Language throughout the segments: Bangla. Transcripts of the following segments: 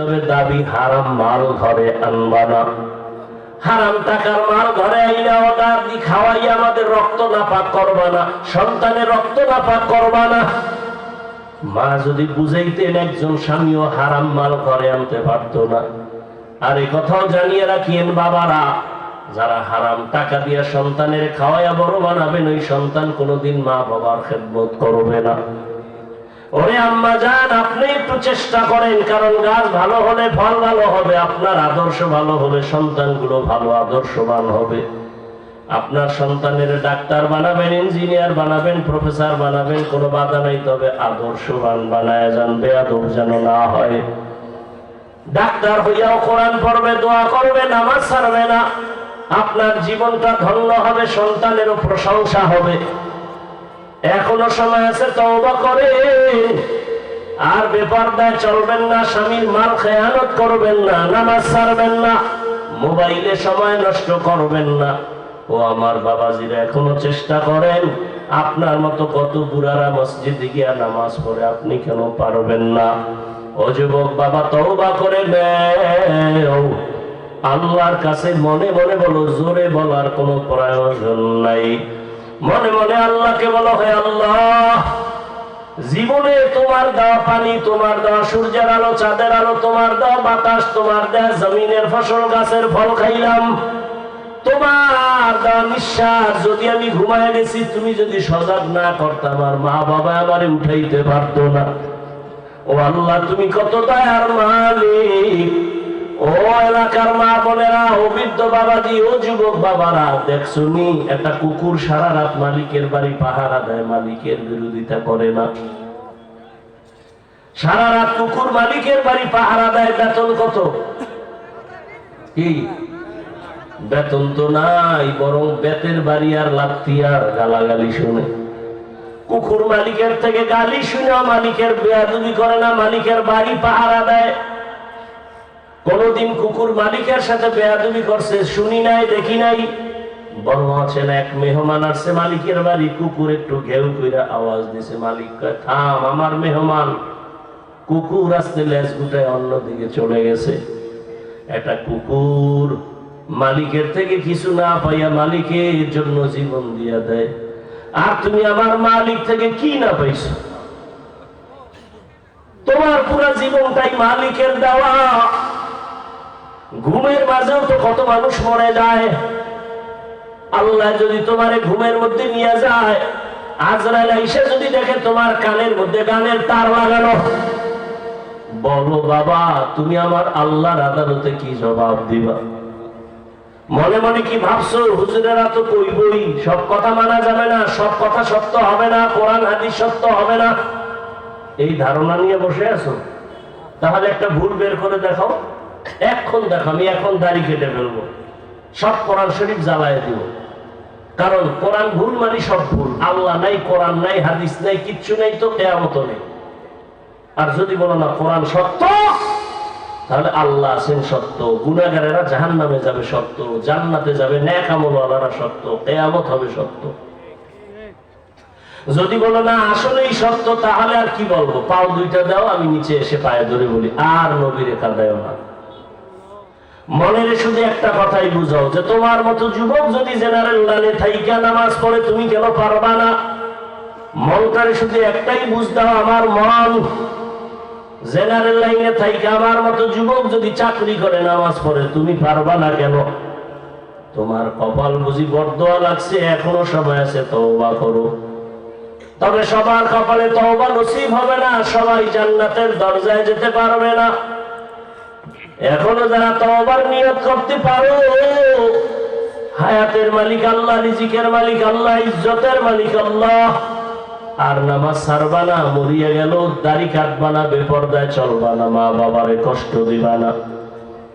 তবে দাবি, হারাম মাল ঘরে আনবা না। হারাম টাকার মাল ঘরে আইনা অর্ডার দি খাওয়াই আমাদের রক্ত নাপাক করবা না, সন্তানের রক্ত নাপাক করবা না। মা যদি বুঝাইতেন একজন স্বামীও হারাম মাল ঘরে আনতে পারতো না। আর এই কথাও জানিয়ে রাখিয়েন বাবারা, যারা হারাম টাকা দিয়া সন্তানের খাওয়াইয়া বড় বানাবেন, ওই সন্তান কোনোদিন মা বাবার খেদমত করবে না। ওরে আম্মা যান, আপনি একটু চেষ্টা করেন, কারণ গাছ ভালো হলে ফল ভালো হবে, আপনার আদর্শ ভালো হলে সন্তানগুলো ভালো, আদর্শবান হবে। আপনার সন্তানের ডাক্তার বানাবেন, ইঞ্জিনিয়ার বানাবেন, প্রফেসর বানাবেন, কোনো বাধা নাই, তবে আদর্শবান বানায় যান, বেয়াদব যেন না হয়। ডাক্তার হইয়াও কোরআন পড়বে, দোয়া করবে, নামাজ ছাড়বে না। আপনার জীবনটা ধন্য হবে, সন্তানেরও প্রশংসা হবে। এখনও সময় আছে, তওবা করে। আর বেপরদায় চলবেন না, স্বামীর মাল খেয়ানত করবেন না, নামাজ ছাড়বেন না, মোবাইলে সময় নষ্ট করবেন না। ও আমার বাবাজিরা, এখনও চেষ্টা করেন, আপনার মতো কত বুড়ারা মসজিদে গিয়া নামাজ পড়ে, আপনি কেন পারবেন না? ও যুবক বাবা, তওবা করে নেও। আল্লাহর কাছে মনে মনে বলো, জোরে বলার কোনো প্রয়োজন নাই। মনে মনে আল্লাহকে বলো, হে আল্লাহ, জীবনে তোমার দেওয়া পানি, তোমার দেওয়া সূর্যের আলো, চাঁদের আলো, তোমার দেওয়া বাতাস, তোমার দেওয়া জমিনের ফসল, গাছের ফল খাইলাম। তোমার দেওয়া নিঃশ্বাস, যদি আমি ঘুমায় গেছি, তুমি যদি সজাগ না করতে, আমার মা বাবা আমারে উঠাইতে পারতো না। ও আল্লাহ, তুমি কত দয়ার মালিক। ও এলাকার মা বৃদ্ধ বাবাজি, ও যুবক বাবারা দেখছ নি একটা কুকুর সারা রাত মালিকের বাড়ি, পাহারা দেয়, মালিকের বিরোধিতা করে না। সারা রাত কুকুর মালিকের বাড়ি, পাহারা দেয়, বেতন কত? কি? বেতন তো নাই, বরং বেতের বাড়ি আর লাত্তি আর গালাগালি শুনে। কুকুর মালিকের থেকে গালি শুনে মালিকের বেয়াদুবি করে না, মালিকের বাড়ি পাহারা দেয়। কোনদিন কুকুর মালিকের সাথে বেয়াদবি করছে শুনি নাই দেখি নাই। বড় আছেন এক মেহমান আসছে মালিকের বাড়ি কুকুর একটু ঘেউ কইরা আওয়াজ দিছে মালিক কয়, থাম আমার মেহমান। কুকুর আসতে লেজ গুটায় অন্যদিকে চলে গেছে। একটা কুকুর মালিকের থেকে কিছু না পাইয়া মালিকের জন্য জীবন দিয়া দেয়। আর তুমি আমার মালিক থেকে কি না পাইছো? তোমার পুরা জীবনটাই মালিকের দেওয়া। ঘুমের মাঝেও তো কত মানুষ মরে যায়। আল্লাহ যদি তোমারে ঘুমের মধ্যে নিয়ে যায়, আজরাইল এসে যদি দেখে তোমার কানের মধ্যে গানের তার লাগানো। বলো বাবা, তুমি আমার আল্লাহর আদালতে কি জবাব দিবা? মনে মনে কি ভাবছ, হুজুরেরা তো কইবই সব কথা মানা যাবে না, সব কথা সত্য হবে না, কোরআন, হাদিস সত্য হবে না। এই ধারণা নিয়ে বসে আছো? তাহলে একটা ভুল বের করে দেখাও। এখন দেখো, আমি এখন দাড়ি কেটে ফেলব। সব কোরআন শরীফ জ্বালায় দিব। কারণ কোরআন ভুল মানে সব ভুল। আল্লাহ নাই, কোরআন নাই, হাদিস নাই, কিচ্ছু নেই তো কেয়ামত নেই। আর যদি বলো না, কোরআন সত্য, তাহলে আল্লাহ আছেন সত্য। গুনাগারেরা জাহান নামে যাবে সত্য। জান্নাতে যাবে ন্যাক আমলওয়ালারা সত্য। কেয়ামত হবে সত্য। যদি বলো না, আসলেই সত্য, তাহলে আর কি বলব? পাও দুইটা দাও, আমি নিচে এসে পায়ে ধরে বলি, আর নবীর দেয় না। মনের শুধু একটা কথাই বুঝাও, যে তোমার মতো যুবক যদি জেনারেল লাইনে থাইকা নামাজ পড়ে, তুমি কেন পারবা না? মনটারে শুধু একটাই বুঝ আমার মন। জেনারেল লাইনে থাইকা, আমার মতো যুবক যদি চাকরি করে, নামাজ পড়ে, তুমি পারবা না কেন? তোমার কপাল বুঝি বরদোয়া লাগছে, এখনও সময় আছে, তওবা করো। তবে সবার কপালে তওবা নসিব হবে না, সবাই জান্নাতের দরজায় যেতে পারবে না। এখনও যারা তওবার নিয়ত করতে পারো, হায়াতের মালিক আল্লাহ, রিজিকের মালিক আল্লাহ, ইজ্জতের মালিক আল্লাহ। আর নামাজ ছাড়বা না, মরিয়া গেল, দাড়ি কাটবা না, বেপর্দায় চলবা না, মা বাবারে কষ্ট দিবা না।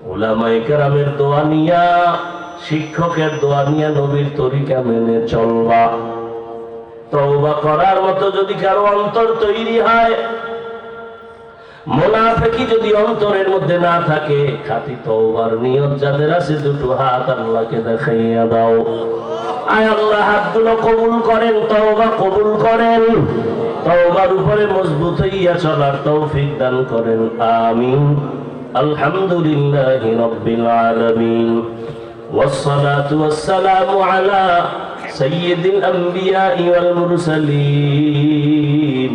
ওলামাই দোয়া নিয়া, শিক্ষকের দোয়া নিয়া নবীর তরিকা মেনে চলবা। তওবা করার মতো যদি কারও অন্তর তৈরি হয় মোনাফেকি যদি অন্তরের মধ্যে না থাকে খাতি তওবার নিয়ত যাদের আছে দুটো হাত আল্লাহকে দেখাইয়া দাও আয় আল্লাহ হাতগুলো কবুল করেন তওবা কবুল করেন তওবার উপরে মজবুত হইয়া চলার তৌফিক দান করেন আমিন الحمد لله رب العالمين والصلاة والسلام على سيد الأنبياء والمرسلين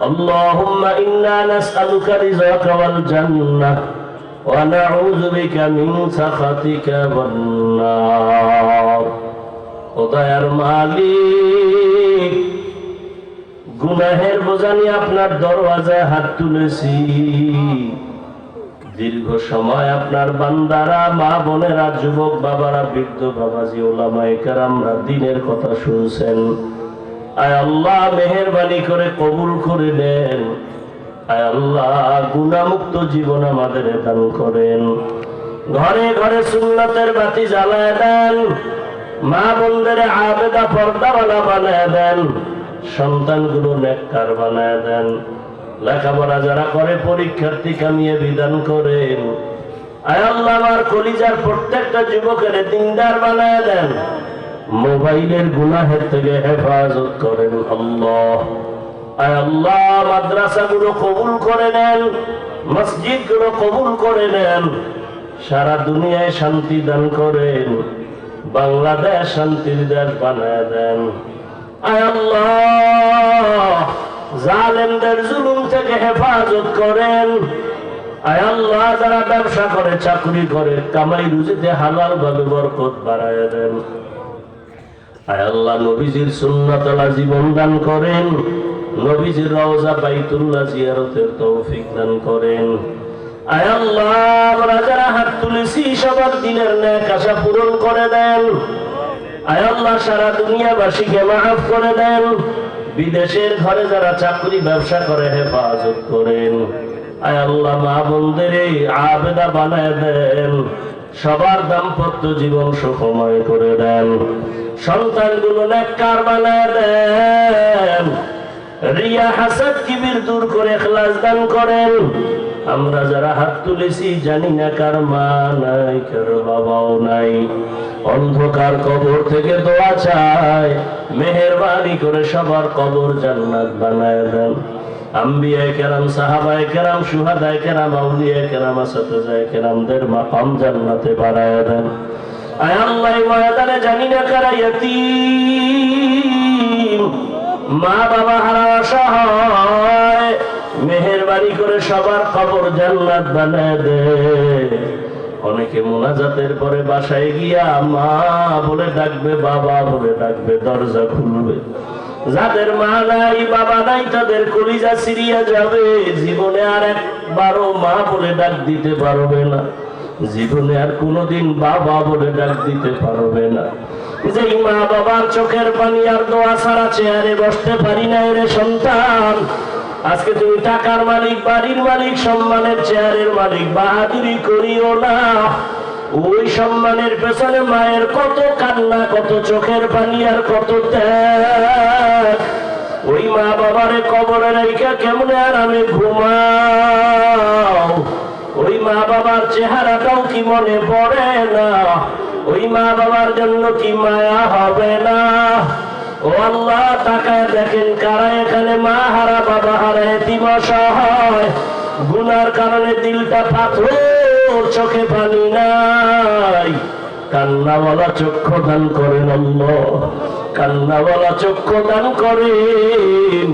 اللهم إنا نسألك رزقك والجنة ونعوذ بك من سخطك والنار খোদায়ার মালিক গুনাহের বোঝানি আপনার দরওয়াজায় হাত তুলেছি দীর্ঘ সময় আপনার বান্দারা মা বোনেরা যুবক বাবারা বৃদ্ধ বাবাজি ওলামাই আমরা দিনের কথা শুনছেন আয় আল্লাহ মেহরবানি করে কবুল করে নেন। আয় আল্লাহ গুণামুক্ত জীবন আমাদের দান করেন। ঘরে ঘরে সুন্নতের বাতি জ্বালায় দেন। মা বোনদের আবেদা পর্দাওয়ালা বানায় দেন। সন্তান সন্তানগুলো নেককার বানায় দেন। লেখাপড়া যারা করে, পরীক্ষার্থী কামিয়ে বিধান করেন। আয় আল্লাহ আমার কলিজার প্রত্যেকটা যুবকের দিনদার বানায় দেন। মোবাইলের গুনাহের থেকে হেফাজত করেন আল্লাহ। আয় আল্লাহ মাদ্রাসাগুলো কবুল করে নেন, মসজিদগুলো কবুল করে নেন, সারা দুনিয়ায় শান্তি দান করেন, বাংলাদেশ শান্তির দেশ বানায় দেন। আল্লাহ জালেমদের জুলুম থেকে হেফাজত করেন। আয় আল্লাহ যারা ব্যবসা করে, চাকরি করে, কামাই রুজিতে হালাল ভাবে বরকত বাড়ায় দেন। আল্লাহ, নবীজির সুন্নতলা জীবন দান করেন। নবীজির রওজা বাইতুল্লাহ জিয়ারতের তৌফিক দান করেন। আয় আল্লাহ, আমরা যারা হাত তুলেছি, সবার দিনের ন্যাক আশা পূরণ করে দেন। আয় আল্লাহ, সারা দুনিয়াবাসীকে মাফ করে দেন। বিদেশের ঘরে যারা চাকরি, ব্যবসা করে, হেফাজত করেন। আয় আল্লাহ, মা বোনদের এই আবেদা বানায় দেন। সবার দাম্পত্য জীবন সুখময় করে দেন। সন্তানগুলো নেককার বানায় দেন। রিয়া হাসাদ কিবির দূর করে খেলাস দান করেন। আমরা যারা হাত তুলেছি, জানি না কার মা নাই, কার বাবাও নাই। অন্ধকার কবর থেকে দোয়া চায়, মেহরবানি করে সবার কবর জান্নাত বানায় দেন। আম্বিয়ায় কেরাম সাহাবায় কেরাম সুহাদায় কেরাম আউলিয়ায় কেরাম আসাতায় কেরামদের মাকাম জান্নাতে বাড়ায় দেন। আয় আল্লাহ ময়দানে জানি না কারা ইয়াতীম। মা বাবা হারা সহায় মেহেরবানি করে সবার খবর জান্নাত বানায় দে। অনেকে মোনাজাতের পরে বাসায় গিয়া মা বলে ডাকবে, বাবা বলে ডাকবে, দরজা খুলবে। যাদের মা নাই, বাবা নাই, তাদের কলিজা সিরিয়া যাবে। জীবনে আর একবারও মা বলে ডাক দিতে পারবে না। জীবনে আর কোনোদিন বাবা বলে ডাক দিতে পারবে না। যেই মা বাবার চোখের পানি আর দোয়া ছাড়া চেয়ারে বসতে পারি না রে সন্তান। আজকে তুমি টাকার মালিক, বাড়ির মালিক, সম্মানের চেয়ারের মালিক, বাহাদুরি করিও না। ওই সম্মানের পেছনে মায়ের কত কান্না, কত চোখের পানি আর কত ত্যাগ। ওই মা বাবারে কবরে রেখা কেমন আর আমি ঘুমাও? ওই মা বাবার চেহারাটাও কি মনে পড়ে না? ওই মা বাবার জন্য কি মায়া হবে না? ও আল্লাহ, তাকায় দেখেন কারা এখানে মা হারা, বাবা হারা, এতিম অসহায়। গুনার কারণে দিলটা পাথর চোখে পানি নাই। কান্নাওয়ালা চক্ষু দান করেন আল্লাহ। কান্নাওয়ালা চক্ষু দান করেন।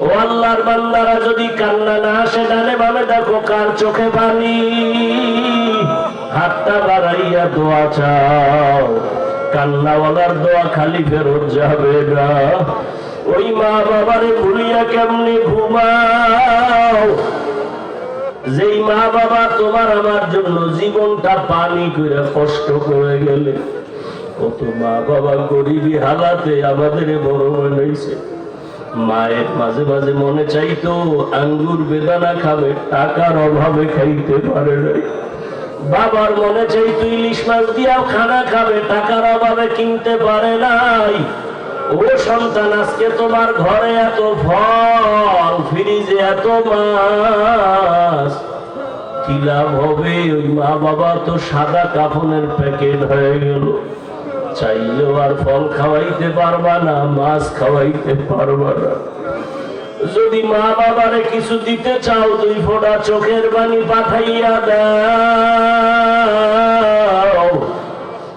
ও আল্লাহর বান্দারা যদি কান্না না আসে, ডানে বামে দেখো কার চোখে পানি। হাতটা বাড়াইয়া দোয়া চাও। কান্নাওয়ালার দোয়া খালি ফেরত যাবে না। ওই মা বাবারে ভুলিয়া কেমনি ঘুমাও? যেই মা বাবা তোমার আমার জন্য জীবনটা পানি করে কষ্ট করে গেলে, কত মা বাবা গরিবী হালাতে আমাদের বড় বানাইছে মায়ের মাঝে মাঝে মনে চাইতো, আঙ্গুর বেদানা খাবে, টাকার অভাবে খাইতে পারে নাই বাবার মনে চাইতো, ইলিশ মাছ দিয়াও খানা খাবে, টাকার অভাবে কিনতে পারে নাই। ও সন্তান, আজকে তোমার ঘরে এত ফল, ফ্রিজে এত মাছ। কি লাভ হবে? ওই মা বাবা তো সাদা কাফনের প্যাকেট হয়ে গেল। চাইলেও আর ফল খাওয়াইতে পারবা না, মাছ খাওয়াইতে পারবা না। যদি মা বাবারে কিছু দিতে চাও, দুই ফোঁটা চোখের বাণী পাঠাইয়া দাও।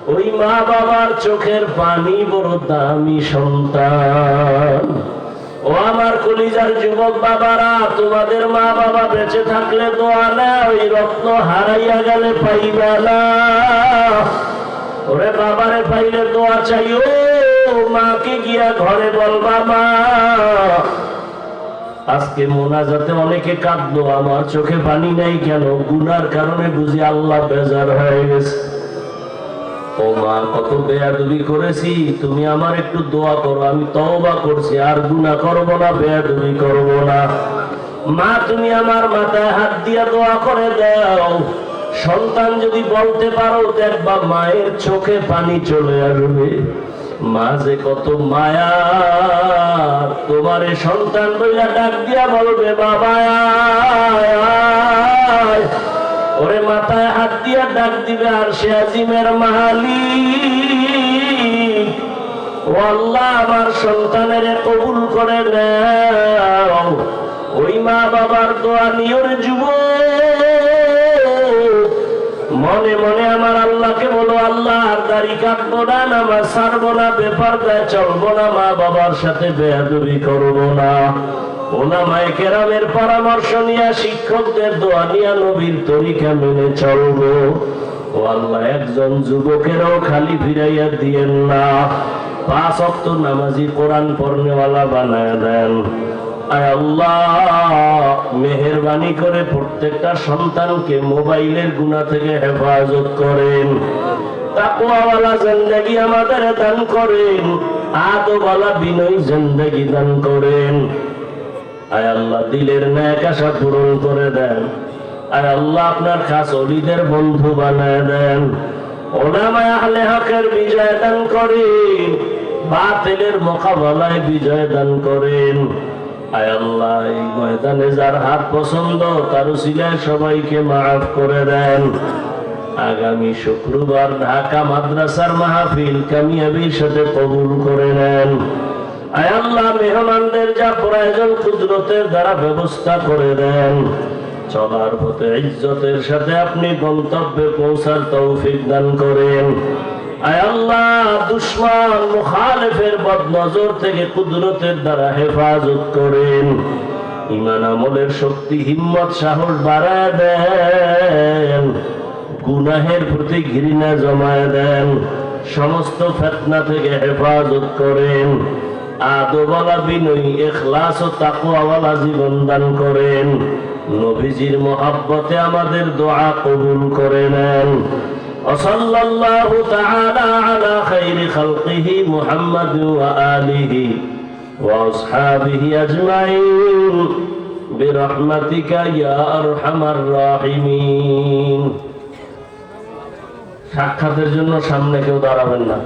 ওই মা বাবার চোখের পানি বড় দামি সন্তান। ও আমার কলিজার যুবক বাবারা, তোমাদের মা বাবা বেঁচে থাকলে দোয়া না ওই রত্ন হারাইয়া গেলে পাইবা না। ওরে বাবারে, পাইলে দোয়া চাইও মাকে গিয়া ঘরে বলবা, মা, আজকে মোনাজাতে অনেকে কাঁদলো, আমার চোখে পানি নাই কেন? গুনার কারণে বুঝি আল্লাহ বেজার হয়ে গেছে। কত করেছি, তুমি আমার একটু দোয়া করো, আমি তওবা করছি, আর করব না করব না। মা, তুমি আমার মাথায় হাত দিয়া করে দাও। সন্তান যদি বলতে পারো, দেখবা মায়ের চোখে পানি চলে আসবে। মা যে কত মায়া, তোমার সন্তান বইলা ডাক দিয়া বলবে, বাবা। ওরে মাথায় হাত দিয়া ডাক দিবে আর সে আজিমের ও আল্লাহ, আমার সন্তানের কবুল করে নাও। ওই মা বাবার দোয়া নিয়র যুব মনে মনে আমার আল্লাহকে বলো, আল্লাহ, আর দাড়ি কাটবো না, নামাজ ছাড়বো না বেপার দেয় চলবো না, মা বাবার সাথে বেয়াদবি করব না। কেরামের পরামর্শ নিয়ে শিক্ষকদের দোয়া নবীর তরিকা মেনে চলবো। ও আল্লাহ, একজন যুবকেরও খালি ফিরাইয়া দিয়েন না। পাঁচ অক্ত নামাজি কোরআন বানায় দেন। মেহরবানি করে প্রত্যেকটা সন্তানকে মোবাইলের গুণা থেকে হেফাজত করেন। তাকওয়াওয়ালা জিন্দেগি আমাদের দান করেন। আদওয়ালা বিনয় জিন্দেগি দান করেন। আয় আল্লাহ, দিলের ন্যাক আশা পূরণ করে দেন। আয় আল্লাহ, আপনার খাস অলিদের বন্ধু বানায় দেন। আহলে হকের বিজয় দান করেন। বাতিলের মোকাবেলায় বিজয় দান করেন। আয় আল্লাহ, এই ময়দানে যার হাত পছন্দ, তার উসিলায় সবাইকে মাফ করে দেন। আগামী শুক্রবার ঢাকা মাদ্রাসার মাহফিল কামিয়াবির সাথে কবুল করে নেন। মেহমানদের যা প্রয়োজন কুদরতের দ্বারা ব্যবস্থা করে দেন। চলার পথে ইজ্জতের সাথে আপনি গন্তব্যে পৌঁছার তৌফিক দান করেন। হেফাজত করেন। ইমান আমলের শক্তি, হিম্মত, সাহস বাড়ায় দেন। গুনাহের প্রতি ঘৃণা জমায় দেন। সমস্ত ফেতনা থেকে হেফাজত করেন। আদোবালা বিনয়ী এখলাস ও তাকুয়াওয়ালা জীবন দান করেন নবীজির মহাব্বতে আমাদের দোয়া কবুল করে নেন وصلى الله تعالى على خير خلقه محمد وآله وأصحابه أجمعين برحمتك يا أرحم الراحمين সাক্ষাতের জন্য সামনে কেউ দাঁড়াবেন না